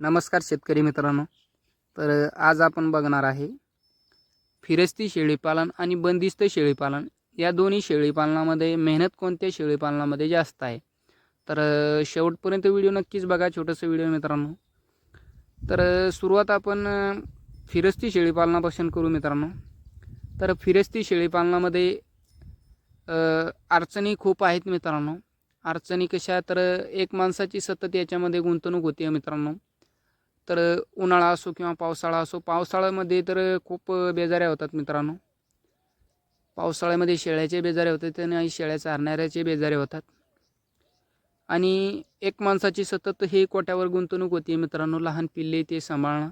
नमस्कार शेतकरी मित्रांनो. तर आज आपण बघणार आहे फिरस्ती शेळीपालन आणि बंदिस्त शेळीपालन. या दोन्ही शेळीपालनामध्ये मेहनत कोणत्या शेळीपालनामध्ये जास्त आहे? तर शेवटपर्यंत व्हिडिओ नक्कीच बघा छोटंसं व्हिडिओ मित्रांनो. तर सुरुवात आपण फिरस्ती शेळीपालनापासून करू मित्रांनो. तर फिरस्ती शेळीपालनामध्ये अडचणी खूप आहेत मित्रांनो. अडचणी कशा? तर एक माणसाची सतत याच्यामध्ये गुंतवणूक होती मित्रांनो. तर उन्हाळा असो किंवा पावसाळा असो पावसाळ्यामध्ये तर खूप बेजाऱ्या होतात मित्रांनो. पावसाळ्यामध्ये शेळ्याचे बेजारे होतात आणि शेळ्या चारणाऱ्याचे बेजारे होतात. आणि एक माणसाची सतत हे कोट्यावर गुंतवणूक होती मित्रांनो लहान पिल्ले ते सांभाळणं.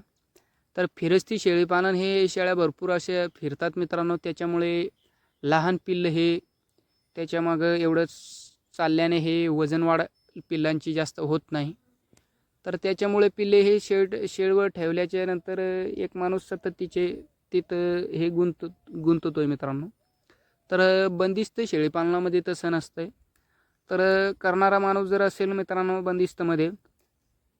तर फिरस्ती शेळीपालन हे शेळ्या भरपूर असे फिरतात मित्रांनो त्याच्यामुळे लहान पिल्लं हे त्याच्यामागं एवढंच चालल्याने हे वजन वाढ पिल्लांची जास्त होत नाही. तर त्याच्यामुळे पिल्ले हे शेड शेडवर ठेवल्याच्या नंतर एक माणूस सतत तिचे तिथं हे गुंत गुंततो आहे मित्रांनो. तर बंदिस्त शेळीपालनामध्ये तसं नसतं आहे तर करणारा माणूस जर असेल मित्रांनो बंदिस्तमध्ये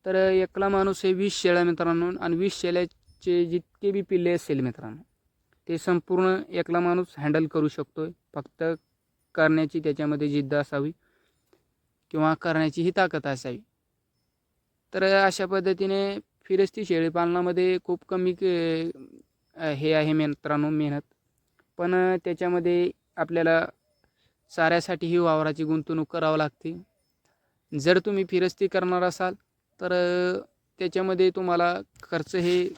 तर एकला माणूस हे वीस शेळ्या मित्रांनो आणि वीस शेळ्याचे जितके बी पिल्ले असेल मित्रांनो ते संपूर्ण एकला माणूस हँडल करू शकतो आहे फक्त करण्याची त्याच्यामध्ये जिद्द असावी किंवा करण्याची ही ताकद असावी. तर अशा पद्धतीने फिरस्ती शेळीपालनामध्ये खूप कमी क- हे आहे मित्रांनो मेहनत. पण त्याच्यामध्ये आपल्याला चाऱ्यासाठीही वावराची गुंतवणूक करावं लागते. जर तुम्ही फिरस्ती करणार असाल तर त्याच्यामध्ये तुम्हाला खर्च हे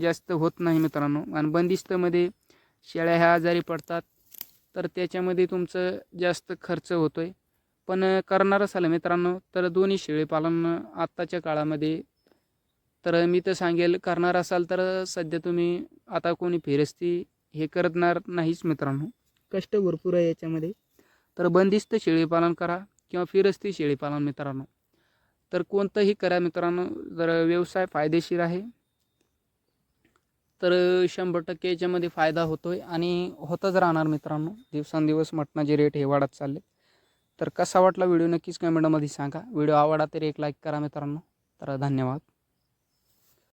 जास्त होत नाही मित्रांनो. आणि बंदिस्तमध्ये शेळ्या ह्या आजारी पडतात तर त्याच्यामध्ये तुमचं जास्त खर्च होतो आहे पण करणार असाल मित्रांनो. तर दोन्ही शेळीपालन आत्ताच्या काळामध्ये. तर मी तर सांगेल करणार असाल तर सध्या तुम्ही आता कोणी फिरस्ती हे करणार नाहीच मित्रांनो. कष्ट भरपूर आहे याच्यामध्ये. तर बंदिस्त शेळीपालन करा किंवा फिरस्ती शेळीपालन मित्रांनो. तर कोणतंही करा मित्रांनो जर व्यवसाय फायदेशीर आहे. तर शंभर टक्के याच्यामध्ये फायदा होतो आहे आणि होतच राहणार मित्रांनो. दिवसांदिवस मटणाचे रेट हे वाढत चालले तर कसा वाटला व्हिडिओ नक्कीच कमेंटमध्ये सांगा. व्हिडिओ आवडला तर एक लाईक करा मित्रांनो. तर धन्यवाद.